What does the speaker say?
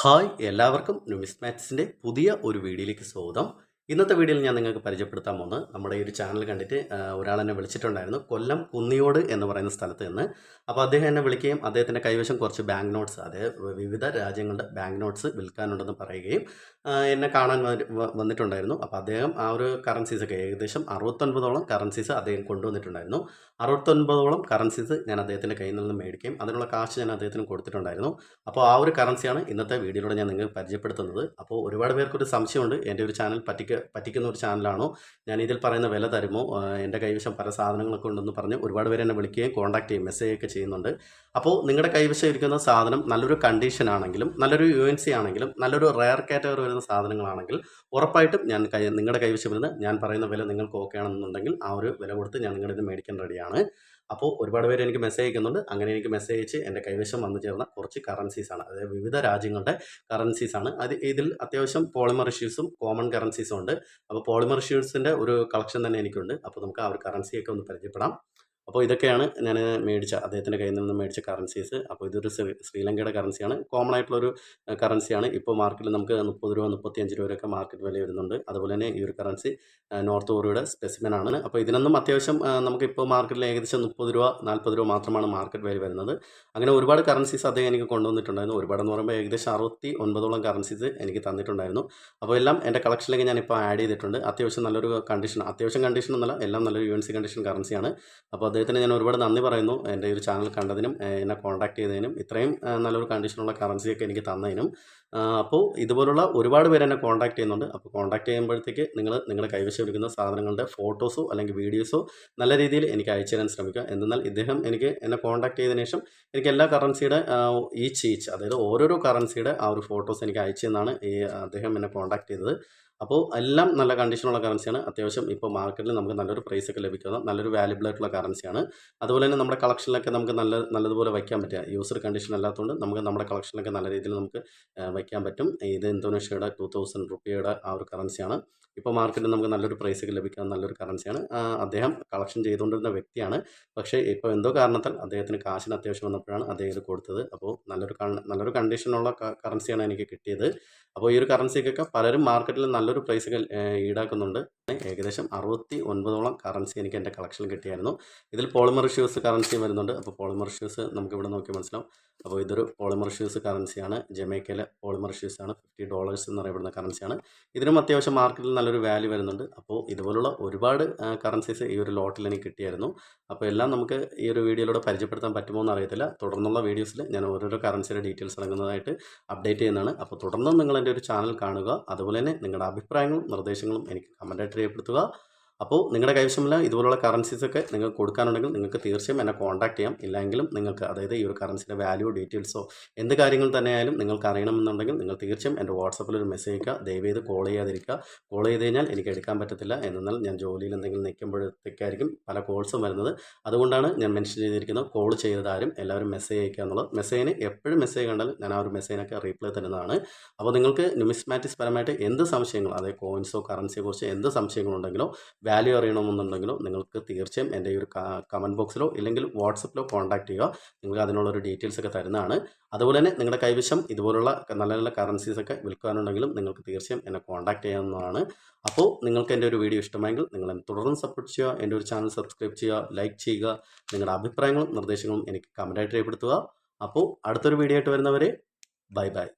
Hi എല്ലാവർക്കും ന്യൂമിസ്മാറ്റ്സിന്റെ പുതിയ ഒരു വീഡിയോയിലേക്ക് സ്വാഗതം. ഇന്നത്തെ വീഡിയോയിൽ ഞാൻ നിങ്ങൾക്ക് പരിചയപ്പെടുത്താൻ പോകുന്നത് നമ്മുടെ ഈ ഒരു ചാനൽ കണ്ടിട്ട് ഒരാൾ എന്നെ വിളിച്ചിട്ടുണ്ടായിരുന്നു കൊല്ലം കുന്നിയോട് എന്ന് പറയുന്ന സ്ഥലത്ത് നിന്ന്. അപ്പോൾ അദ്ദേഹം എന്നെ വിളിക്കുകയും അദ്ദേഹത്തിന്റെ കൈവശം കുറച്ച് ബാങ്ക് നോട്ട്സ് അതായത് വിവിധ രാജ്യങ്ങളുടെ ബാങ്ക് നോട്ട്സ് വിൽക്കാനുണ്ടെന്ന് പറയുകയും എന്നെ കാണാൻ വന്നിട്ടുണ്ടായിരുന്നു. അപ്പോൾ അദ്ദേഹം ആ ഒരു കറൻസീസൊക്കെ ഏകദേശം അറുപത്തൊൻപതോളം കറൻസീസ് അദ്ദേഹം കൊണ്ടുവന്നിട്ടുണ്ടായിരുന്നു. അറുപത്തൊൻപതോളം കറൻസീസ് ഞാൻ അദ്ദേഹത്തിന്റെ കയ്യിൽ നിന്ന് മേടിക്കുകയും അതിനുള്ള കാശ് ഞാൻ അദ്ദേഹത്തിന് കൊടുത്തിട്ടുണ്ടായിരുന്നു. അപ്പോൾ ആ ഒരു കറൻസിയാണ് ഇന്നത്തെ വീഡിയോയിലൂടെ ഞാൻ നിങ്ങൾക്ക് പരിചയപ്പെടുത്തുന്നത്. അപ്പോൾ ഒരുപാട് പേർക്കൊരു സംശയമുണ്ട് എന്റെ ഒരു ചാനൽ പറ്റിക്ക പറ്റിക്കുന്ന ഒരു ചാനലാണോ? ഞാൻ ഇതിൽ പറയുന്ന വില തരുമോ? എന്റെ കൈവശം പല സാധനങ്ങളൊക്കെ ഉണ്ടെന്ന് പറഞ്ഞ് ഒരുപാട് പേര് എന്നെ വിളിക്കുകയും കോൺടാക്ട് ചെയ്യും മെസ്സേജ് ഒക്കെ ചെയ്യുന്നുണ്ട്. അപ്പോൾ നിങ്ങളുടെ കൈവശം ഇരിക്കുന്ന സാധനം നല്ലൊരു കണ്ടീഷൻ ആണെങ്കിലും നല്ലൊരു യു എൻ സി ആണെങ്കിലും നല്ലൊരു റയർ കാറ്റഗറി വരുന്ന സാധനങ്ങളാണെങ്കിൽ ഉറപ്പായിട്ടും ഞാൻ കൈ നിങ്ങളുടെ കൈവശം വരുന്ന ഞാൻ പറയുന്ന വില നിങ്ങൾക്ക് ഓക്കെ ആണെന്നുണ്ടെങ്കിൽ ആ ഒരു വില കൊടുത്ത് ഞാൻ നിങ്ങളുടെ ഇത് മേടിക്കാൻ റെഡിയാണ് അപ്പോൾ ഒരുപാട് പേര് എനിക്ക് മെസ്സേജ് അയക്കുന്നുണ്ട്. അങ്ങനെ എനിക്ക് മെസ്സേജ് അയച്ച് എന്റെ കൈവശം വന്നു ചേർന്ന കുറച്ച് കറൻസീസാണ് അതായത് വിവിധ രാജ്യങ്ങളുടെ കറൻസീസാണ് അത് ഇതിൽ അത്യാവശ്യം പോളിമർ ഇഷ്യൂസും കോമൺ കറൻസീസും ഉണ്ട്. അപ്പോൾ പോളിമർ ഇഷ്യൂസിന്റെ ഒരു കളക്ഷൻ തന്നെ എനിക്കുണ്ട്. അപ്പോൾ നമുക്ക് ആ ഒരു കറൻസിയൊക്കെ ഒന്ന് പരിചയപ്പെടാം. അപ്പോൾ ഇതൊക്കെയാണ് ഞാൻ മേടിച്ച അദ്ദേഹത്തിന്റെ കയ്യിൽ നിന്ന് മേടിച്ച കറൻസീസ് അപ്പോൾ ഇതൊരു ശ്രീ ശ്രീലങ്കയുടെ കറൻസിയാണ് കോമൺ ആയിട്ടുള്ളൊരു കറൻസിയാണ് ഇപ്പോൾ മാർക്കറ്റിൽ നമുക്ക് മുപ്പത് രൂപ മുപ്പത്തിയഞ്ച് രൂപയൊക്കെ മാർക്കറ്റ് വില വരുന്നുണ്ട്. അതുപോലെ തന്നെ ഈ ഒരു കറൻസി നോർത്ത് കൊറിയയുടെ സ്പെസിമെൻ ആണ്. അപ്പോൾ ഇതിനൊന്നും അത്യാവശ്യം നമുക്കിപ്പോൾ മാർക്കറ്റിൽ ഏകദേശം മുപ്പത് രൂപ നാൽപ്പത് രൂപ മാത്രമാണ് മാർക്കറ്റ് വില വരുന്നത്. അങ്ങനെ ഒരുപാട് കറൻസീസ് അദ്ദേഹം എനിക്ക് കൊണ്ടുവന്നിട്ടുണ്ടായിരുന്നു. ഒരുപാടെന്ന് പറയുമ്പോൾ ഏകദേശം അറുപത്തി ഒൻപതോളം കറൻസീസ് എനിക്ക് തന്നിട്ടുണ്ടായിരുന്നു. അപ്പോൾ എല്ലാം എന്റെ കളക്ഷനിലേക്ക് ഞാനിപ്പോൾ ആഡ് ചെയ്തിട്ടുണ്ട്. അത്യാവശ്യം നല്ലൊരു കണ്ടീഷൻ അത്യാവശ്യം കണ്ടീഷൻ എന്നല്ല എല്ലാം നല്ലൊരു യു എൻ സി കണ്ടീഷൻ കറൻസിയാണ് അപ്പോൾ അദ്ദേഹത്തിന് ഞാൻ ഒരുപാട് നന്ദി പറയുന്നു എന്റെ ഒരു ചാനൽ കണ്ടതിനും എന്നെ കോൺടാക്ട് ചെയ്തതിനും ഇത്രയും നല്ലൊരു കണ്ടീഷനുള്ള കറൻസിയൊക്കെ എനിക്ക് തന്നതിനും. അപ്പോൾ ഇതുപോലുള്ള ഒരുപാട് പേര് എന്നെ കോൺടാക്ട് ചെയ്യുന്നുണ്ട്. അപ്പോൾ കോൺടാക്ട് ചെയ്യുമ്പോഴത്തേക്ക് നിങ്ങൾ നിങ്ങളുടെ കൈവശം ഇരിക്കുന്ന സാധനങ്ങളുടെ ഫോട്ടോസോ അല്ലെങ്കിൽ വീഡിയോസോ നല്ല രീതിയിൽ എനിക്ക് അയച്ചു തരാൻ ശ്രമിക്കുക. എന്നാൽ ഇദ്ദേഹം എനിക്ക് എന്നെ കോൺടാക്ട് ചെയ്തതിനു ശേഷം എനിക്ക് എല്ലാ കറൻസിയുടെ ഈച്ച് ഈച്ച് അതായത് ഓരോരോ കറൻസിയുടെ ആ ഒരു ഫോട്ടോസ് എനിക്ക് അയച്ചു തന്നാണ് ഈ അദ്ദേഹം എന്നെ കോൺടാക്ട് ചെയ്തത്. അപ്പോൾ എല്ലാം നല്ല കണ്ടീഷനുള്ള കറൻസിയാണ് അത്യാവശ്യം ഇപ്പോൾ മാർക്കറ്റിൽ നമുക്ക് നല്ലൊരു പ്രൈസ് ഒക്കെ ലഭിക്കുന്ന നല്ലൊരു വാല്യബിൾ ആയിട്ടുള്ള കറൻസിയാണ് അതുപോലെ തന്നെ നമ്മുടെ കളക്ഷനിലൊക്കെ നമുക്ക് നല്ല നല്ലതുപോലെ വയ്ക്കാൻ പറ്റുക. യൂസർ കണ്ടീഷൻ അല്ലാത്തതുകൊണ്ട് നമുക്ക് നമ്മുടെ കളക്ഷനിലൊക്കെ നല്ല രീതിയിൽ നമുക്ക് വയ്ക്കാൻ പറ്റും. ഇത് ഇന്തോനേഷ്യയുടെ ടു തൗസൻഡ് റുപ്പിയുടെ ആ ഒരു കറൻസിയാണ് ഇപ്പോൾ മാർക്കറ്റിൽ നമുക്ക് നല്ലൊരു പ്രൈസ് ഒക്കെ ലഭിക്കാൻ നല്ലൊരു കറൻസിയാണ് അദ്ദേഹം കളക്ഷൻ ചെയ്തുകൊണ്ടിരുന്ന വ്യക്തിയാണ്. പക്ഷേ ഇപ്പോൾ എന്തോ കാരണത്താൽ അദ്ദേഹത്തിന് കാശിന് അത്യാവശ്യം വന്നപ്പോഴാണ് അദ്ദേഹം ഇത് കൊടുത്തത്. അപ്പോൾ നല്ലൊരു നല്ലൊരു കണ്ടീഷനുള്ള കറൻസിയാണ് എനിക്ക് കിട്ടിയത്. അപ്പോൾ ഈ ഒരു കറൻസിക്കൊക്കെ പലരും മാർക്കറ്റിൽ നല്ലൊരു പ്രൈസ് ഒക്കെ ഈടാക്കുന്നുണ്ട്. ഏകദേശം അറുപത്തി ഒൻപതോളം കറൻസി എനിക്ക് എന്റെ കളക്ഷനിൽ കിട്ടിയായിരുന്നു. ഇതിൽ പോളിമർ ഷ്യൂസ് കറൻസി വരുന്നുണ്ട്. അപ്പോൾ പോളിമർ ഷ്യൂസ് നമുക്ക് ഇവിടെ നോക്കി മനസ്സിലാവും. അപ്പോൾ ഇതൊരു പോളിമർ ഷ്യൂസ് കറൻസിയാണ് ജമൈക്കയിലെ പോളിമർ ഷ്യൂസ് ആണ് ഫിഫ്റ്റി ഡോളേഴ്സ് എന്ന് പറയപ്പെടുന്ന കറൻസിയാണ് ഇതിനും അത്യാവശ്യം മാർക്കറ്റിൽ നല്ലൊരു വാല്യൂ വരുന്നുണ്ട്. അപ്പോൾ ഇതുപോലുള്ള ഒരുപാട് കറൻസീസ് ഈ ഒരു ലോട്ടിൽ എനിക്ക് കിട്ടിയായിരുന്നു. അപ്പോൾ എല്ലാം നമുക്ക് ഈ ഒരു വീഡിയോയിലൂടെ പരിചയപ്പെടുത്താൻ പറ്റുമോ എന്ന് അറിയത്തില്ല തുടർന്നുള്ള വീഡിയോസിൽ ഞാൻ ഓരോരോ കറൻസിയുടെ ഡീറ്റെയിൽസ് അടങ്ങുന്നതായിട്ട് അപ്ഡേറ്റ് ചെയ്യുന്നതാണ്. അപ്പോൾ തുടർന്നും നിങ്ങൾ എന്റെ ഒരു ചാനൽ കാണുക. അതുപോലെ തന്നെ നിങ്ങളുടെ അഭിപ്രായങ്ങളും നിർദ്ദേശങ്ങളും എനിക്ക് കമന്റായിട്ട് രേഖപ്പെടുത്തുക. അപ്പോൾ നിങ്ങളുടെ കൈവശമില്ല ഇതുപോലുള്ള കറൻസീസ് ഒക്കെ നിങ്ങൾക്ക് കൊടുക്കാനുണ്ടെങ്കിൽ നിങ്ങൾക്ക് തീർച്ചയായും എന്നെ കോൺടാക്ട് ചെയ്യാം. ഇല്ലെങ്കിലും നിങ്ങൾക്ക് അതായത് ഈ ഒരു കറൻസിയുടെ വാല്യൂ ഡീറ്റെയിൽസോ എന്ത് കാര്യങ്ങൾ തന്നെയായാലും നിങ്ങൾക്ക് അറിയണമെന്നുണ്ടെങ്കിൽ നിങ്ങൾ തീർച്ചയായും എന്റെ വാട്സപ്പിൽ ഒരു മെസ്സേജ് അയക്കുക. ദയവേത് കോൾ ചെയ്യാതിരിക്കുക. കോൾ ചെയ്ത് കഴിഞ്ഞാൽ എനിക്ക് എടുക്കാൻ പറ്റത്തില്ല. എന്നാൽ ഞാൻ ജോലിയിൽ എന്തെങ്കിലും നിൽക്കുമ്പോഴത്തേക്കായിരിക്കും പല കോൾസും വരുന്നത്. അതുകൊണ്ടാണ് ഞാൻ മെൻഷൻ ചെയ്തിരിക്കുന്നത് കോൾ ചെയ്തതാരും എല്ലാവരും മെസ്സേജ് അയക്കുക എന്നുള്ളത്. മെസ്സേജിന് എപ്പോഴും മെസ്സേജ് കണ്ടാൽ ഞാൻ ആ ഒരു മെസ്സേജിനൊക്കെ റീപ്ലൈ തരുന്നതാണ്. അപ്പോൾ നിങ്ങൾക്ക് ന്യൂമിസ്മാറ്റിക്സ് പരമായിട്ട് എന്ത് സംശയങ്ങൾ അതായത് കോയിൻസോ കറൻസിയെ കുറിച്ച് എന്ത് സംശയങ്ങളുണ്ടെങ്കിലോ വാല്യൂ അറിയണമെന്നുണ്ടെങ്കിലോ നിങ്ങൾക്ക് തീർച്ചയായും എന്റെ ഈ ഒരു കമന്റ് ബോക്സിലോ ഇല്ലെങ്കിൽ വാട്സപ്പിലോ കോൺടാക്ട് ചെയ്യുക. നിങ്ങൾക്ക് അതിനുള്ളൊരു ഡീറ്റെയിൽസ് ഒക്കെ തരുന്നതാണ്. അതുപോലെ തന്നെ നിങ്ങളുടെ കൈവശം ഇതുപോലുള്ള നല്ല നല്ല കറൻസീസ് ഒക്കെ വിൽക്കാനുണ്ടെങ്കിലും നിങ്ങൾക്ക് തീർച്ചയായും എന്നെ കോൺടാക്ട് ചെയ്യാവുന്നതാണ്. അപ്പോൾ നിങ്ങൾക്ക് എന്റെ ഒരു വീഡിയോ ഇഷ്ടമായെങ്കിൽ നിങ്ങൾ തുടർന്ന് സപ്പോർട്ട് ചെയ്യുക. എന്റെ ഒരു ചാനൽ സബ്സ്ക്രൈബ് ചെയ്യുക ലൈക്ക് ചെയ്യുക. നിങ്ങളുടെ അഭിപ്രായങ്ങളും നിർദ്ദേശങ്ങളും എനിക്ക് കമന്റായിട്ട് രേഖപ്പെടുത്തുക. അപ്പോൾ അടുത്തൊരു വീഡിയോ ആയിട്ട് വരുന്നവരെ ബൈ ബൈ